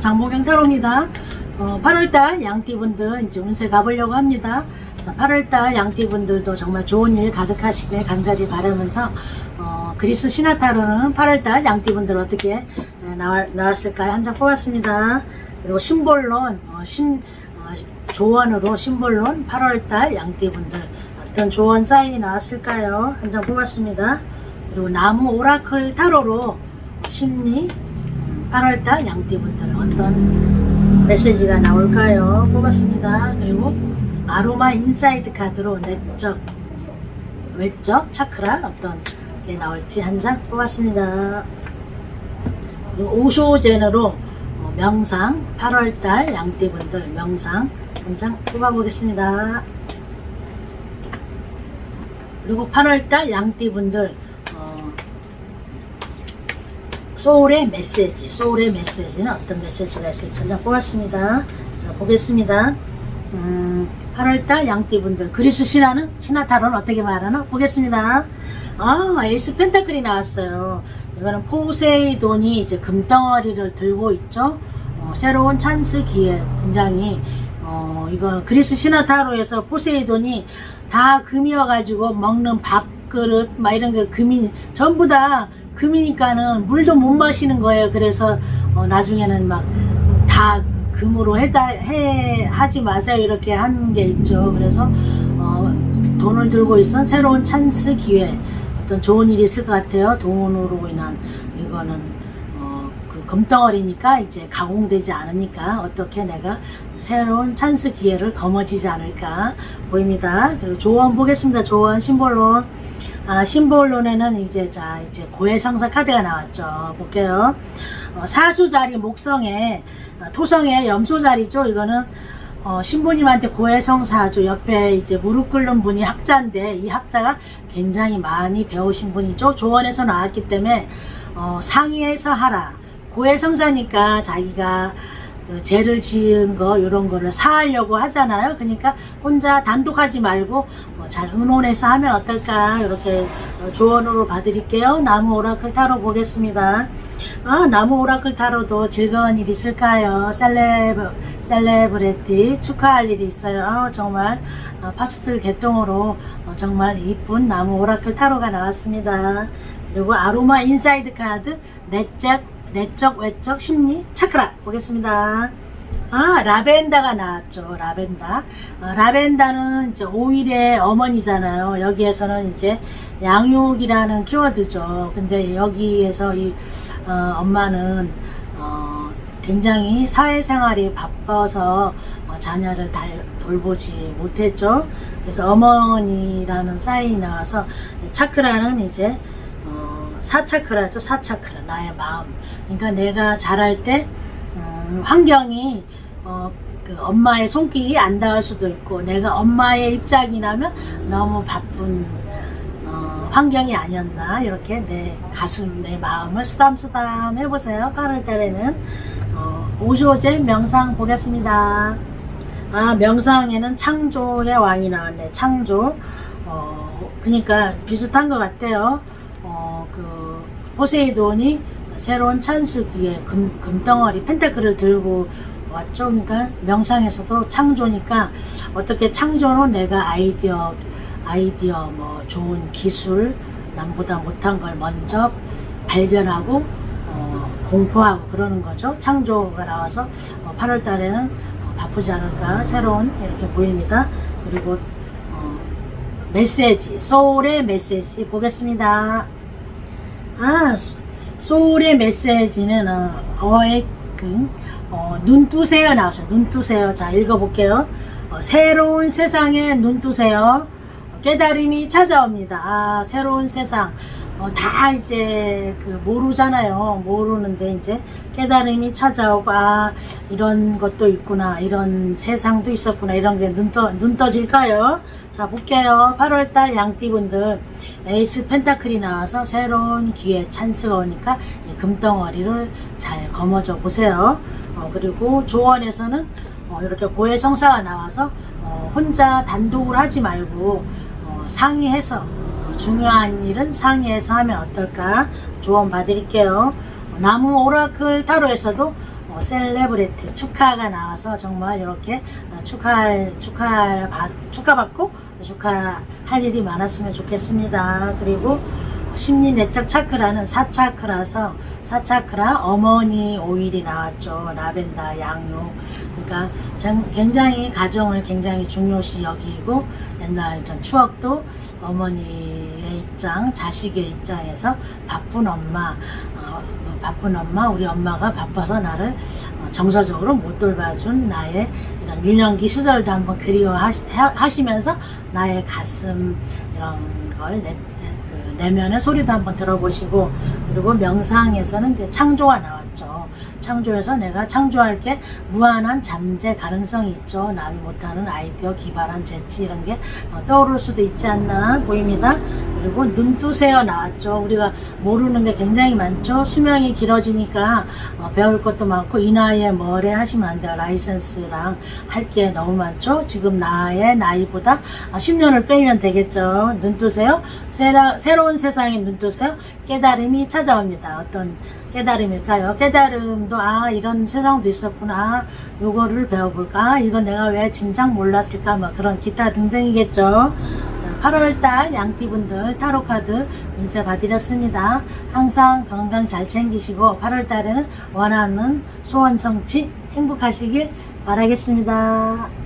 장보경 타로입니다. 어, 8월달 양띠분들 이제 운세 가보려고 합니다. 자, 8월달 양띠분들도 정말 좋은 일 가득하시길 간절히 바라면서 어, 그리스 신화 타로는 8월달 양띠분들 어떻게 에, 나와, 나왔을까요? 한 장 뽑았습니다. 그리고 심볼론 어, 신 어, 조언으로 심볼론 8월달 양띠분들 어떤 조언 사인이 나왔을까요? 한 장 뽑았습니다. 그리고 나무 오라클 타로로 심리 8월달 양띠분들 어떤 메시지가 나올까요? 뽑았습니다. 그리고 아로마 인사이드 카드로 내적, 외적 차크라 어떤 게 나올지 한 장 뽑았습니다. 오쇼젠으로 어, 명상 8월달 양띠분들 명상 한 장 뽑아보겠습니다. 그리고 8월달 양띠분들 어, 소울의 메시지, 소울의 메시지는 어떤 메시지가 있을지 한장 뽑았습니다. 자, 보겠습니다. 음, 8월달 양띠분들 그리스 신화는 신화타로는 어떻게 말하나 보겠습니다. 아, 에이스 펜타클이 나왔어요. 이거는 포세이돈이 이제 금덩어리를 들고 있죠. 어, 새로운 찬스 기회 굉장히 어, 이거 그리스 신화타로에서 포세이돈이 다 금이어가지고 먹는 밥그릇 막 이런 게 금이 전부 다 금이니까는 물도 못 마시는 거예요. 그래서 어, 나중에는 막 다 금으로 해다 해 하지 마세요 이렇게 한 게 있죠. 그래서 어, 돈을 들고 있은 새로운 찬스 기회 어떤 좋은 일이 있을 것 같아요. 돈으로 인한 이거는 어, 그 금덩어리니까 이제 가공되지 않으니까 어떻게 내가 새로운 찬스 기회를 거머쥐지 않을까 보입니다. 그리고 조언 보겠습니다. 조언 심볼론. 아, 심볼론에는 이제 자 이제 고해성사 카드가 나왔죠. 볼게요. 어, 사수자리 목성에 어, 토성에 염소자리죠. 이거는 어, 신부님한테 고해성사죠. 옆에 이제 무릎 꿇는 분이 학자인데 이 학자가 굉장히 많이 배우신 분이죠. 조언에서 나왔기 때문에 어, 상의해서 하라. 고해성사니까 자기가 그 죄를 지은 거 이런 거를 사하려고 하잖아요. 그러니까 혼자 단독하지 말고 어, 잘 의논해서 하면 어떨까 이렇게 어, 조언으로 봐드릴게요. 나무 오라클 타로 보겠습니다. 아, 나무 오라클 타로도 즐거운 일 있을까요? 셀레브, 셀레브레티 축하할 일이 있어요. 아, 정말 아, 파스텔 개똥으로 어, 정말 이쁜 나무 오라클 타로가 나왔습니다. 그리고 아로마 인사이드 카드 내적, 내적, 외적, 심리, 차크라 보겠습니다. 아, 라벤다가 나왔죠. 라벤더. 어, 라벤더는 이제 오일의 어머니잖아요. 여기에서는 이제 양육이라는 키워드죠. 근데 여기에서 이 어, 엄마는 어, 굉장히 사회생활이 바빠서 어, 자녀를 달, 돌보지 못했죠. 그래서 어머니라는 사인이 나와서 차크라는 이제 어, 사차크라죠. 사차크라. 나의 마음. 그러니까 내가 자랄 때 음, 환경이 어, 그 엄마의 손길이 안 닿을 수도 있고 내가 엄마의 입장이라면 너무 바쁜 어, 환경이 아니었나 이렇게 내 가슴 내 마음을 쓰담쓰담 해보세요. 8월 달에는. 어, 오쇼제 명상 보겠습니다. 아 명상에는 창조의 왕이 나왔네 창조. 어, 그러니까 비슷한 것 같아요. 어, 그 포세이돈이 새로운 찬스 기에 금, 금덩어리 펜타클을 들고 왔죠. 그러니까 명상에서도 창조니까 어떻게 창조로 내가 아이디어 아이디어 뭐 좋은 기술 남보다 못한 걸 먼저 발견하고 어, 공포하고 그러는 거죠. 창조가 나와서 어, 8월 달에는 어, 바쁘지 않을까 새로운 이렇게 보입니다. 그리고 어, 메시지 소울의 메시지 보겠습니다. 아 소울의 메시지는 어, 어액근 어, 눈 뜨세요 나왔어요. 눈 뜨세요. 자 읽어볼게요. 어, 새로운 세상에 눈 뜨세요. 깨달음이 찾아옵니다. 아 새로운 세상. 어, 다 이제 그 모르잖아요. 모르는데 이제 깨달음이 찾아오고 아 이런 것도 있구나. 이런 세상도 있었구나. 이런 게 눈 떠 눈 떠질까요? 자 볼게요. 8월달 양띠분들 에이스 펜타클이 나와서 새로운 기회 찬스가 오니까 이 금덩어리를 잘 거머쥐어 보세요. 어, 그리고 조언에서는 어, 이렇게 고해 성사가 나와서 어, 혼자 단독을 하지 말고 어, 상의해서 어, 중요한 일은 상의해서 하면 어떨까 조언 봐드릴게요. 나무 오라클 타로에서도 어, 셀레브리티 축하가 나와서 정말 이렇게 어, 축하할 축하할 받- 축하받고 축하할 일이 많았으면 좋겠습니다. 그리고 심리 내적 차크라는 사차크라서 사차크라 어머니 오일이 나왔죠. 라벤더, 양유. 그러니까 전- 굉장히 가정을 굉장히 중요시 여기고 옛날 이런 추억도 어머니의 입장, 자식의 입장에서 바쁜 엄마, 어, 바쁜 엄마, 우리 엄마가 바빠서 나를 어, 정서적으로 못 돌봐준 나의 유년기 시절도 한번 그리워하시면서 나의 가슴 이런 걸 내, 그 내면의 소리도 한번 들어보시고 그리고 명상에서는 이제 창조가 나왔죠. 창조에서 내가 창조할 게 무한한 잠재 가능성이 있죠. 남이 못하는 아이디어, 기발한 재치 이런 게 어, 떠오를 수도 있지 않나 보입니다. 그리고 눈 뜨세요 나왔죠. 우리가 모르는 게 굉장히 많죠. 수명이 길어지니까 어, 배울 것도 많고 이 나이에 뭐래 하시면 안 돼요. 라이센스랑 할 게 너무 많죠. 지금 나의 나이보다 10년을 빼면 되겠죠. 눈 뜨세요. 새라, 새로운 세상에 눈 뜨세요. 깨달음이 찾아옵니다. 어떤 깨달음일까요? 깨달음도 아 이런 세상도 있었구나. 아, 요거를 배워볼까? 아, 이건 내가 왜 진작 몰랐을까? 뭐 그런 기타 등등이겠죠. 8월달 양띠분들 타로카드 운세 봐드렸습니다. 항상 건강 잘 챙기시고 8월달에는 원하는 소원 성취 행복하시길 바라겠습니다.